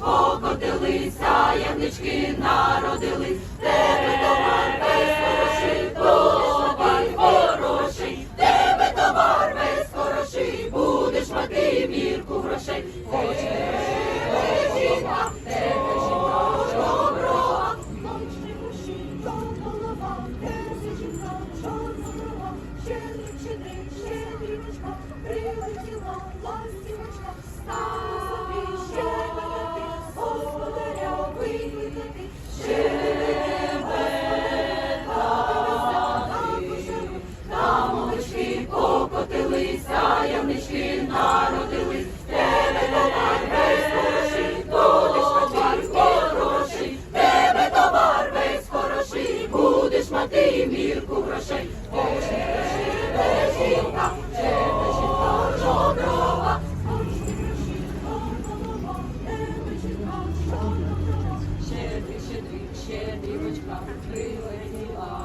покотилися, ягнички народились, тебе товар весь хороший, товар хороший, тебе товар весь хороший, будеш мати мірку грошей. Хоч тебе жінка, тебе жінка доброва, Ночні гроші, то голова, Терези жінка, чорна брова, щедрик, щедрик, щедрівочка, прилетіла ластівочка, стала ягнички народились, тебе товар весь хороший, будеш мати тебе товар весь хороший, будеш мати мірку грошей. Жінка, тебе жінка Терези жінка, чорна брова, щедрик, щедрик, щедрівочка, прилетіла.